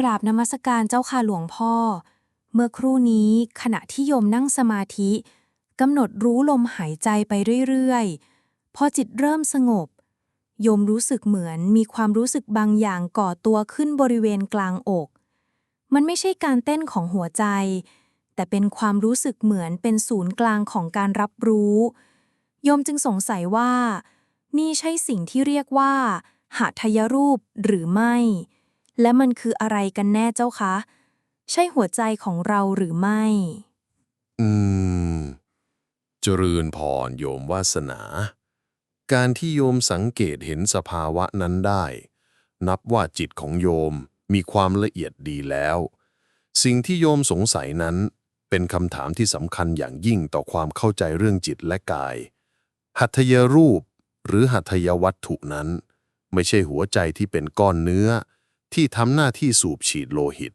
กราบนมัสการเจ้าค่ะหลวงพ่อ เมื่อครู่นี้ขณะที่โยมนั่งสมาธิกำหนดรู้ลมหายใจไปเรื่อยๆ พอจิตเริ่มสงบ โยมรู้สึกเหมือนมีความรู้สึกบางอย่างก่อตัวขึ้นบริเวณกลางอก มันไม่ใช่การเต้นของหัวใจ แต่เป็นความรู้สึกเหมือนเป็นศูนย์กลางของการรับรู้ โยมจึงสงสัยว่า นี่ใช่สิ่งที่เรียกว่าหัตถยรูปหรือไม่ และมันคืออะไรกันแน่เจ้าคะ ใช่หัวใจของเราหรือไม่ อืม เจริญพรโยมวาสนา การที่โยมสังเกตเห็นสภาวะนั้นได้ นับว่าจิตของโยมมีความละเอียดดีแล้ว สิ่งที่โยมสงสัยนั้น เป็นคำถามที่สำคัญอย่างยิ่งต่อความเข้าใจเรื่องจิตและกาย หัตถยรูปหรือหัตถยวัตถุนั้น ไม่ใช่หัวใจที่เป็นก้อนเนื้อ ที่ทำหน้าที่สูบฉีดโลหิต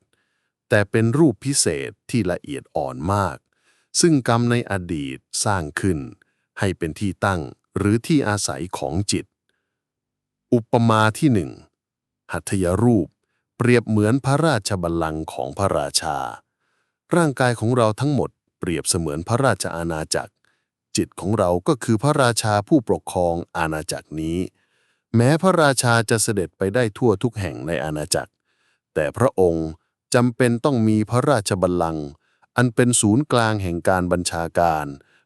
แต่เป็นรูปพิเศษที่ละเอียดอ่อนมาก ซึ่งกรรมในอดีตสร้างขึ้น ให้เป็นที่ตั้งหรือที่อาศัยของจิต อุปมาที่หนึ่งหัตถยรูปเปรียบเหมือนพระราชบัลลังก์ของพระราชา ร่างกายของเราทั้งหมดเปรียบเสมือนพระราชอาณาจักร จิตของเราก็คือพระราชาผู้ปกครองอาณาจักรนี้ แม้พระราชาจะเสด็จไปได้ทั่วทุกแห่งในอาณาจักร แต่พระองค์จำเป็นต้องมีพระราชบัลลังก์อันเป็นศูนย์กลางแห่งการบัญชาการ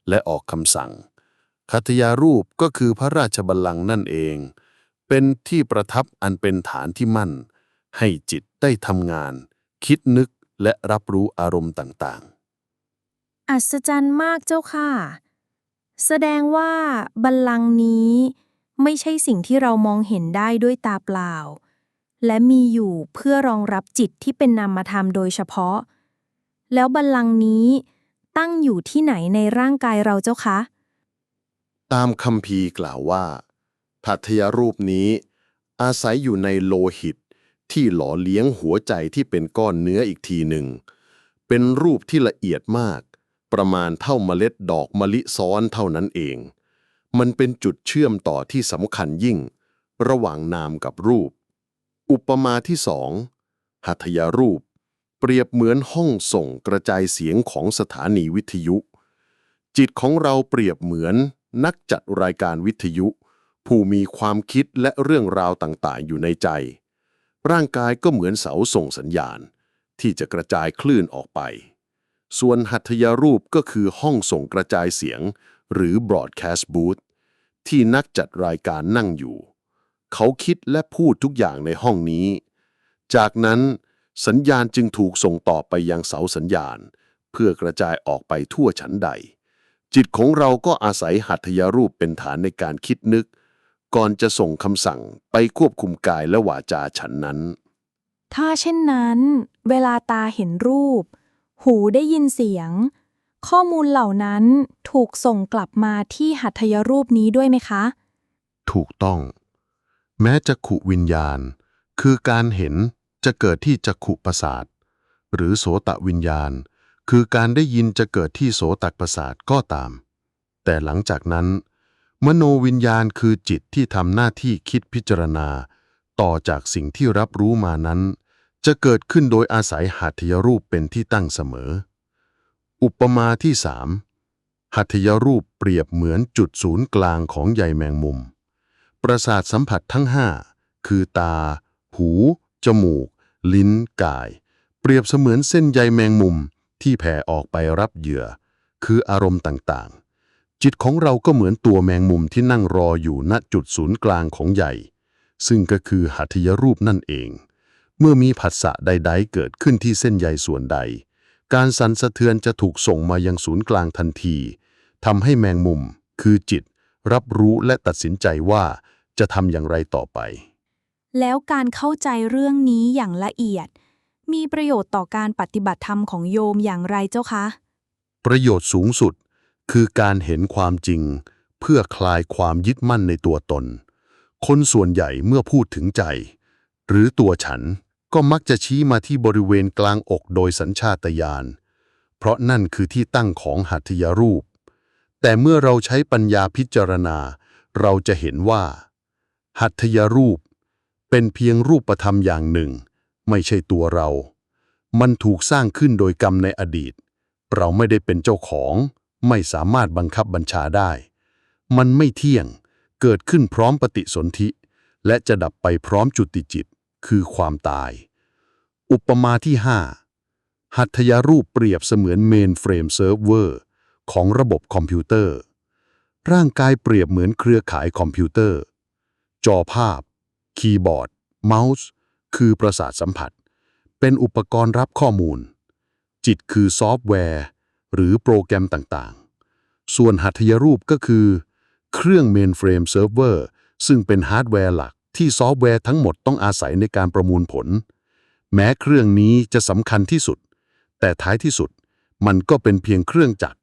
และออกคำสั่ง คัตยารูปก็คือพระราชบัลลังก์นั่นเอง เป็นที่ประทับอันเป็นฐานที่มั่น ให้จิตได้ทำงาน คิดนึกและรับรู้อารมณ์ต่างๆ อัศจรรย์มากเจ้าค่ะ แสดงว่าบัลลังก์นี้ ไม่ใช่สิ่งที่เรามองเห็นได้ด้วยตาเปล่า และมีอยู่เพื่อรองรับจิตที่เป็นนามธรรมโดยเฉพาะ แล้วบัลลังก์นี้ ตั้งอยู่ที่ไหนในร่างกายเราเจ้าคะ ตามคำพีกล่าวว่าหัตยรูปนี้ อาศัยอยู่ในโลหิตที่หล่อเลี้ยงหัวใจที่เป็นก้อนเนื้ออีกทีหนึ่ง เป็นรูปที่ละเอียดมาก ประมาณเท่าเมล็ดดอกมะลิซ้อนเท่านั้นเอง มันเป็นจุดเชื่อมต่อที่สำคัญยิ่ง ระหว่างนามกับรูป อุปมาที่สองหัตถยรูป เปรียบเหมือนห้องส่งกระจายเสียงของสถานีวิทยุ จิตของเราเปรียบเหมือนนักจัดรายการวิทยุ ผู้มีความคิดและเรื่องราวต่างๆ อยู่ในใจ ร่างกายก็เหมือนเสาส่งสัญญาณ ที่จะกระจายคลื่นออกไป ส่วนหัตถยรูปก็คือห้องส่งกระจายเสียง หรือ broadcast booth ที่นักจัดรายการนั่งอยู่ เขาคิดและพูดทุกอย่างในห้องนี้ จากนั้นสัญญาณจึงถูกส่งต่อไปยังเสาสัญญาณ เพื่อกระจายออกไปทั่วชั้นใด จิตของเราก็อาศัยหัตถยารูปเป็นฐานในการคิดนึก ก่อนจะส่งคำสั่งไปควบคุมกายและวาจาฉันนั้น ถ้าเช่นนั้น เวลาตาเห็นรูป หูได้ยินเสียง ข้อมูลเหล่านั้นถูกส่งกลับมาที่หัตถยรูปนี้ด้วยไหมคะ ถูกต้อง แม้จักขุวิญญาณ คือการเห็นจะเกิดที่จักขุประสาท หรือโสตวิญญาณ คือการได้ยินจะเกิดที่โสตประสาทก็ตาม แต่หลังจากนั้น มโนวิญญาณคือจิตที่ทำหน้าที่คิดพิจารณา ต่อจากสิ่งที่รับรู้มานั้น จะเกิดขึ้นโดยอาศัยหัตถยรูปเป็นที่ตั้งเสมอ อุปมาที่สามหัตถยรูปเปรียบเหมือนจุดศูนย์กลางของใยแมงมุม ประสาทสัมผัสทั้งห้าคือตา หู จมูก ลิ้น กาย เปรียบเสมือนเส้นใยแมงมุมที่แผ่ออกไปรับเหยื่อ คืออารมณ์ต่างๆ จิตของเราก็เหมือนตัวแมงมุมที่นั่งรออยู่ณจุดศูนย์กลางของใยซึ่งก็คือหัตถยรูปนั่นเอง เมื่อมีผัสสะใดๆ เกิดขึ้นที่เส้นใยส่วนใด การสั่นสะเทือนจะถูกส่งมายังศูนย์กลางทันทีทำให้แมงมุม คือจิต รับรู้และตัดสินใจว่าจะทำอย่างไรต่อไป แล้วการเข้าใจเรื่องนี้อย่างละเอียด มีประโยชน์ต่อการปฏิบัติธรรมของโยมอย่างไรเจ้าคะ ประโยชน์สูงสุด คือการเห็นความจริง เพื่อคลายความยึดมั่นในตัวตน คนส่วนใหญ่เมื่อพูดถึงใจ หรือตัวฉัน ก็มักจะชี้มาที่บริเวณกลางอกโดยสัญชาตญาณ เพราะนั่นคือที่ตั้งของหัตถยรูป แต่เมื่อเราใช้ปัญญาพิจารณา เราจะเห็นว่า หัตถยรูป เป็นเพียงรูปธรรมอย่างหนึ่ง ไม่ใช่ตัวเรา มันถูกสร้างขึ้นโดยกรรมในอดีต เราไม่ได้เป็นเจ้าของ ไม่สามารถบังคับบัญชาได้ มันไม่เที่ยง เกิดขึ้นพร้อมปฏิสนธิ และจะดับไปพร้อมจุติจิต คือความตาย อุปมาที่ 5 หัตถยารูปเปรียบเสมือนเมนเฟรมเซิร์ฟเวอร์ของระบบคอมพิวเตอร์ ร่างกายเปรียบเหมือนเครือข่ายคอมพิวเตอร์ จอภาพ คีย์บอร์ด เมาส์ คือประสาทสัมผัส เป็นอุปกรณ์รับข้อมูล จิตคือซอฟต์แวร์ หรือโปรแกรมต่างๆ ส่วนหัตถยรูปก็คือ เครื่องเมนเฟรมเซิร์ฟเวอร์ซึ่งเป็นฮาร์ดแวร์หลัก ที่ซอฟต์แวร์ทั้งหมดต้องอาศัยในการประมวลผล แม้เครื่องนี้จะสำคัญที่สุด แต่ท้ายที่สุดมันก็เป็นเพียงเครื่องจักร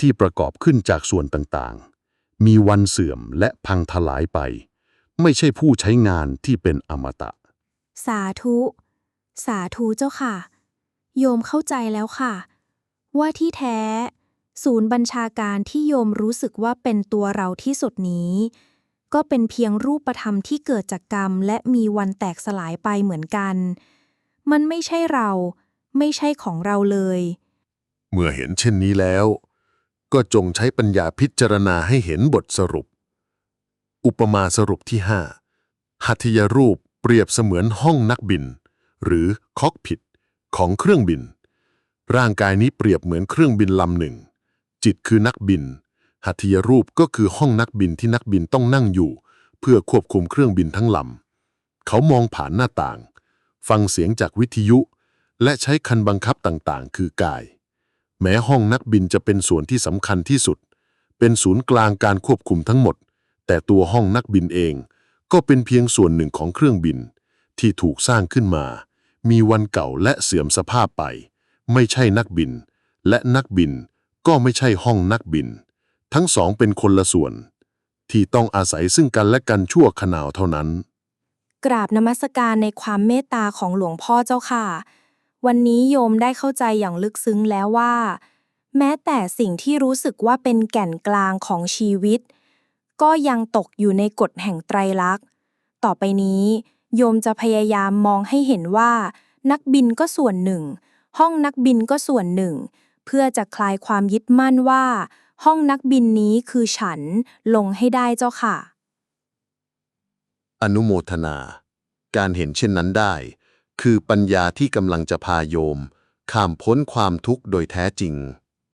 ที่ประกอบขึ้นจากส่วนต่างๆ มีวันเสื่อมและพังทลายไป ไม่ใช่ผู้ใช้งานที่เป็นอมตะ สาธุ สาธุเจ้าค่ะ โยมเข้าใจแล้วค่ะ ว่าที่แท้ ศูนย์บัญชาการที่โยมรู้สึกว่าเป็นตัวเราที่สุดนี้ ก็เป็นเพียงรูปธรรมที่เกิดจากกรรม และมีวันแตกสลายไปเหมือนกัน มันไม่ใช่เรา ไม่ใช่ของเราเลย เมื่อเห็นเช่นนี้แล้ว ก็จงใช้ปัญญาพิจารณาให้เห็นบทสรุป อุปมาสรุปที่5หัตถยรูปเปรียบเสมือนห้องนักบิน หรือคอกพิทของเครื่องบิน ร่างกายนี้เปรียบเหมือนเครื่องบินลำหนึ่ง จิตคือนักบิน หัตถยรูปก็คือห้องนักบินที่นักบินต้องนั่งอยู่ เพื่อควบคุมเครื่องบินทั้งลำ เขามองผ่านหน้าต่าง ฟังเสียงจากวิทยุ และใช้คันบังคับต่างๆ คือกาย แม้ห้องนักบินจะเป็นส่วนที่สำคัญที่สุด เป็นศูนย์กลางการควบคุมทั้งหมด แต่ตัวห้องนักบินเอง ก็เป็นเพียงส่วนหนึ่งของเครื่องบิน ที่ถูกสร้างขึ้นมา มีวันเก่าและเสื่อมสภาพไป ไม่ใช่นักบิน และนักบินก็ไม่ใช่ห้องนักบิน ทั้งสองเป็นคนละส่วน ที่ต้องอาศัยซึ่งกันและกันชั่วขณาวเท่านั้น กราบนมัสการในความเมตตาของหลวงพ่อเจ้าค่ะ วันนี้โยมได้เข้าใจอย่างลึกซึ้งแล้วว่า แม้แต่สิ่งที่รู้สึกว่าเป็นแก่นกลางของชีวิต ก็ยังตกอยู่ในกฎแห่งไตรลักษณ์ ต่อไปนี้ โยมจะพยายามมองให้เห็นว่า นักบินก็ส่วนหนึ่ง ห้องนักบินก็ส่วนหนึ่ง เพื่อจะคลายความยึดมั่นว่า ห้องนักบินนี้คือฉันลงให้ได้เจ้าค่ะ อนุโมทนา การเห็นเช่นนั้นได้ คือปัญญาที่กำลังจะพาโยม ข้ามพ้นความทุกข์โดยแท้จริง